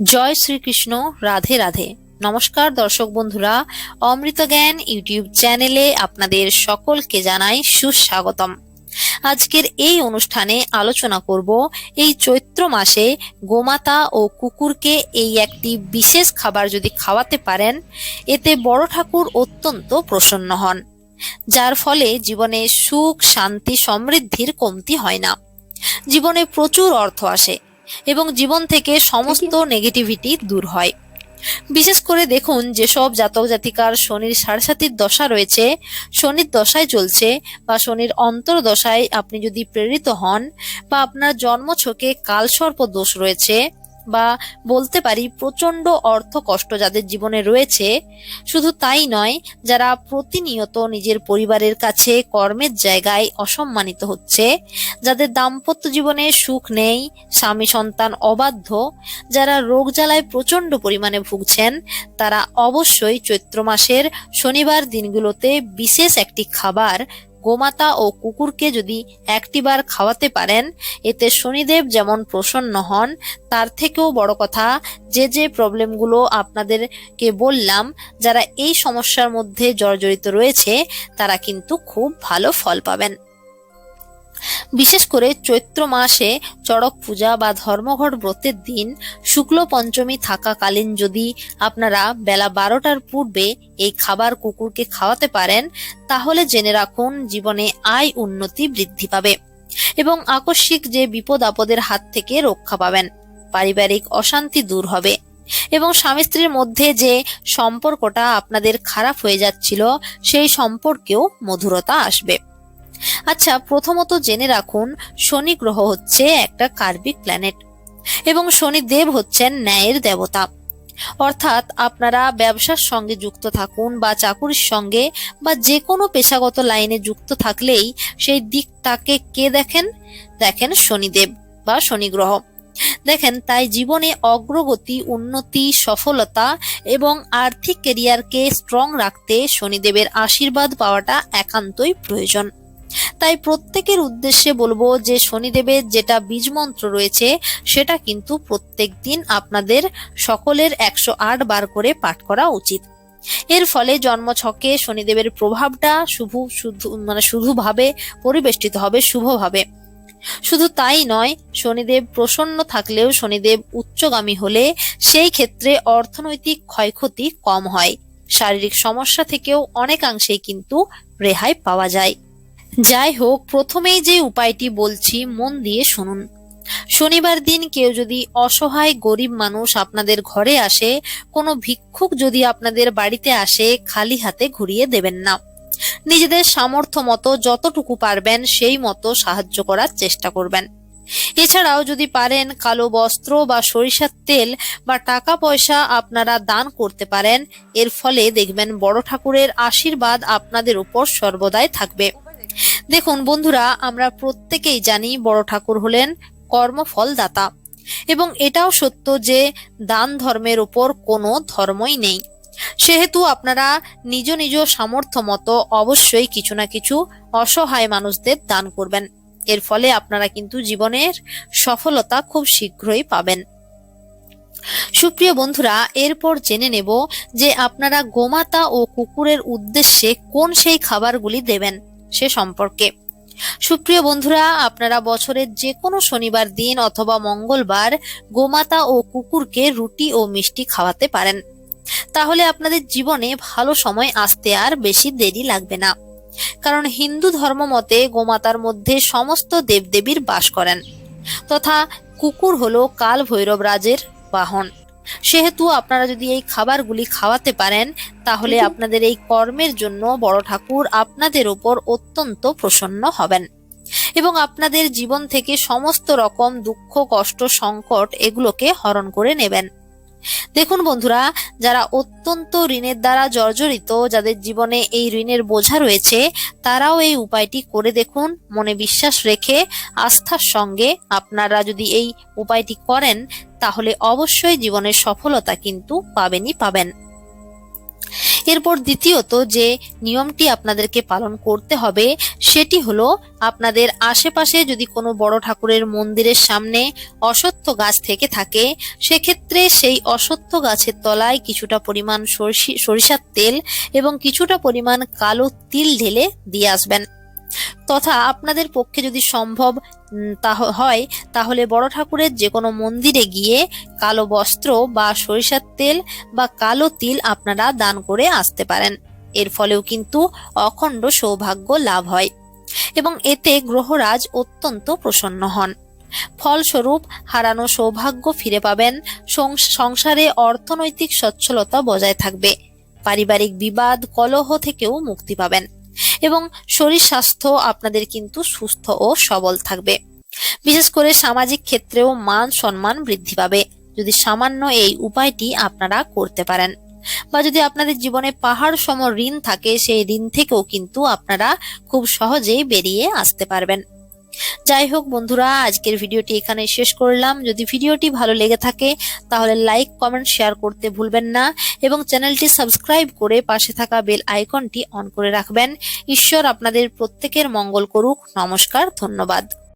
জয় শ্রীকৃষ্ণ, রাধে রাধে। নমস্কার দর্শক বন্ধুরা, অমৃত জ্ঞান ইউটিউব চ্যানেলে আপনাদের সকলকে জানাই সুস্বাগতম। আজকের এই অনুষ্ঠানে আলোচনা করব এই চৈত্র মাসে গোমাতা ও কুকুরকে এই একটি বিশেষ খাবার যদি খাওয়াতে পারেন, এতে বড় ঠাকুর অত্যন্ত প্রসন্ন হন, যার ফলে জীবনে সুখ, শান্তি, সমৃদ্ধির কমতি হয় না। জীবনে প্রচুর অর্থ আসে এবং জীবন থেকে সমস্ত নেগেটিভিটি দূর হয়। বিশেষ করে দেখুন যেসব জাতক জাতিকার শনির সাড়ে দশা রয়েছে। শনির দশায় চলছে বা শনির অন্তর্দশায় আপনি যদি প্রেরিত হন বা আপনার জন্মছকে কালসর্প দোষ রয়েছে বা বলতে পারি প্রচণ্ড অর্থ কষ্ট যাদের জীবনে রয়েছে, শুধু তাই নয়, যারা প্রতিনিয়ত নিজের পরিবারের কাছে কর্মের জায়গায় অসম্মানিত হচ্ছে, যাদের দাম্পত্য জীবনে সুখ নেই, স্বামী সন্তান অবাধ্য, যারা রোগ জ্বালায় প্রচণ্ড পরিমাণে ভুগছেন, তারা অবশ্যই চৈত্র মাসের শনিবার দিনগুলোতে বিশেষ একটি খাবার গোমাতা ও কুকুরকে যদি একটিবার খাওয়াতে পারেন, এতে শনিদেব যেমন প্রসন্ন হন, তার থেকেও বড় কথা, যে যে প্রবলেমগুলো আপনাদেরকে বললাম, যারা এই সমস্যার মধ্যে জর্জরিত রয়েছে, তারা কিন্তু খুব ভালো ফল পাবেন। বিশেষ করে চৈত্র মাসে চড়ক পূজা বা ধর্মঘট ব্রতের দিন শুক্ল পঞ্চমী থাকাকালীন যদি আপনারা বেলা বারোটার পূর্বে এই খাবার কুকুরকে খাওয়াতে পারেন, তাহলে জেনে রাখুন জীবনে আয় উন্নতি বৃদ্ধি পাবে এবং আকস্মিক যে বিপদ আপদের হাত থেকে রক্ষা পাবেন, পারিবারিক অশান্তি দূর হবে এবং স্বামী স্ত্রীর মধ্যে যে সম্পর্কটা আপনাদের খারাপ হয়ে যাচ্ছিল, সেই সম্পর্কেও মধুরতা আসবে। আচ্ছা প্রথমত জেনে রাখুন, শনি গ্রহ হচ্ছে একটা কার্বিক প্ল্যানেট এবং শনিদেব হচ্ছেন ন্যায়ের দেবতা। অর্থাৎ আপনারা ব্যবসার সঙ্গে যুক্ত থাকুন বা চাকুরির সঙ্গে বা যে কোনো পেশাগত লাইনে যুক্ত থাকলেই সেই দিকটাকে কে দেখেন? দেখেন শনিদেব বা শনি গ্রহ। দেখেন, তাই জীবনে অগ্রগতি, উন্নতি, সফলতা এবং আর্থিক কেরিয়ারকে স্ট্রং রাখতে শনিদেবের আশীর্বাদ পাওয়াটা একান্তই প্রয়োজন। তাই প্রত্যেকের উদ্দেশ্যে বলব যে শনিদেবের যেটা বীজ মন্ত্র রয়েছে, সেটা কিন্তু প্রত্যেক দিন আপনাদের সকলের একশো আট বার করে পাঠ করা উচিত। এর ফলে জন্মছকে শনিদেবের প্রভাবটা শুভ, শুধু মানে শুধুভাবে পরিবেষ্টিত হবে, শুভভাবে। শুধু তাই নয়, শনিদেব প্রসন্ন থাকলেও শনিদেব উচ্চগামী হলে সেই ক্ষেত্রে অর্থনৈতিক ক্ষয়ক্ষতি কম হয়। শারীরিক সমস্যা থেকেও অনেকাংশেই কিন্তু রেহাই পাওয়া যায়। যাই হোক, প্রথমেই যে উপায়টি বলছি, মন দিয়ে শুনুন। শনিবার দিন কেউ যদি অসহায় গরিব মানুষ আপনাদের ঘরে আসে, কোনো ভিক্ষুক যদি আপনাদের বাড়িতে আসে, খালি হাতে ঘুরিয়ে দেবেন না। নিজেদের সামর্থ্য মতো যতটুকু পারবেন, সেই মতো সাহায্য করার চেষ্টা করবেন। এছাড়াও যদি পারেন কালো বস্ত্র বা সরিষার তেল বা টাকা পয়সা আপনারা দান করতে পারেন, এর ফলে দেখবেন বড় ঠাকুরের আশীর্বাদ আপনাদের উপর সর্বদাই থাকবে। দেখুন বন্ধুরা, আমরা প্রত্যেকেই জানি বড় ঠাকুর হলেন কর্মফল দাতা এবং এটাও সত্য যে দান ধর্মের উপর কোনো ধর্মই নেই। সেহেতু আপনারা নিজ নিজ সামর্থ্য মতো অবশ্যই কিছু না কিছু অসহায় মানুষদের দান করবেন। এর ফলে আপনারা কিন্তু জীবনের সফলতা খুব শীঘ্রই পাবেন। সুপ্রিয় বন্ধুরা, এরপর জেনে নেব যে আপনারা গোমাতা ও কুকুরের উদ্দেশ্যে কোন সেই খাবারগুলি দেবেন। সে সম্পর্কে। সুপ্রিয় বন্ধুরা, আপনারা বছরের যে কোনো শনিবার দিন অথবা মঙ্গলবার গোমাতা ও কুকুরকে রুটি ও মিষ্টি খাওয়াতে পারেন। তাহলে আপনাদের জীবনে ভালো সময় আসতে আর বেশি দেরি লাগবে না। কারণ হিন্দু ধর্ম মতে গোমাতার মধ্যে সমস্ত দেবদেবীর বাস করেন। তথা কুকুর হলো কাল ভৈরব রাজের বাহন। সেহেতু আপনারা যদি এই খাবারগুলি খাওয়াতে পারেন তাহলে আপনাদের এই কর্মের জন্য বড় ঠাকুর আপনাদের ওপর অত্যন্ত প্রসন্ন হবেন। এবং আপনাদের জীবন থেকে সমস্ত রকম দুঃখ কষ্ট সংকট এগুলোকে হরণ করে নেবেন। দেখুন বন্ধুরা, যারা অত্যন্ত ঋণের দ্বারা জর্জরিত, যাদের জীবনে এই ঋণের বোঝা রয়েছে, তারাও এই উপায়টি করে দেখুন, মনে বিশ্বাস রেখে, আস্থার সঙ্গে আপনারা যদি এই উপায়টি করেন, তাহলে অবশ্যই জীবনের সফলতা কিন্তু পাবেনই পাবেন। এরপর দ্বিতীয়ত যে নিয়মটি আপনাদেরকে পালন করতে হবে, সেটি হলো আপনাদের আশেপাশে যদি কোনো বড় ঠাকুরের মন্দিরের সামনে অসত্য গাছ থেকে থাকে, সেক্ষেত্রে সেই অসত্য গাছের তলায় কিছুটা পরিমাণ সরষি- সরিষার তেল এবং কিছুটা পরিমাণ কালো তিল ঢেলে দিয়ে আসবেন। তথা আপনাদের পক্ষে যদি সম্ভব তা হয়, তাহলে বড় ঠাকুরের যে কোনো মন্দিরে গিয়ে কালো বস্ত্র বা সরিষার তেল বা কালো তিল আপনারা দান করে আসতে পারেন। এর ফলেও কিন্তু অখণ্ড সৌভাগ্য লাভ হয় এবং এতে গ্রহরাজ অত্যন্ত প্রসন্ন হন। ফলস্বরূপ হারানো সৌভাগ্য ফিরে পাবেন সংস- সংসারে অর্থনৈতিক সচ্ছলতা বজায় থাকবে, পারিবারিক বিবাদ, কলহ থেকেও মুক্তি পাবেন। এবং শরীর স্বাস্থ্য আপনাদের কিন্তু সুস্থ ও সবল থাকবে। বিশেষ করে সামাজিক ক্ষেত্রেও মান সম্মান বৃদ্ধি পাবে। যদি সামান্য এই উপায়টি আপনারা করতে পারেন বা যদি আপনাদের জীবনে পাহাড় সম ঋণ থাকে, সেই ঋণ থেকেও কিন্তু আপনারা খুব সহজেই বেরিয়ে আসতে পারবেন। যাই হোক বন্ধুরা, আজকের ভিডিওটি এখানে শেষ করলাম। যদি ভিডিওটি ভালো লেগে থাকে, তাহলে লাইক, কমেন্ট, শেয়ার করতে ভুলবেন না এবং চ্যানেলটি সাবস্ক্রাইব করে পাশে থাকা বেল আইকনটি অন করে রাখবেন। ঈশ্বর আপনাদের প্রত্যেকের মঙ্গল করুক। নমস্কার, ধন্যবাদ।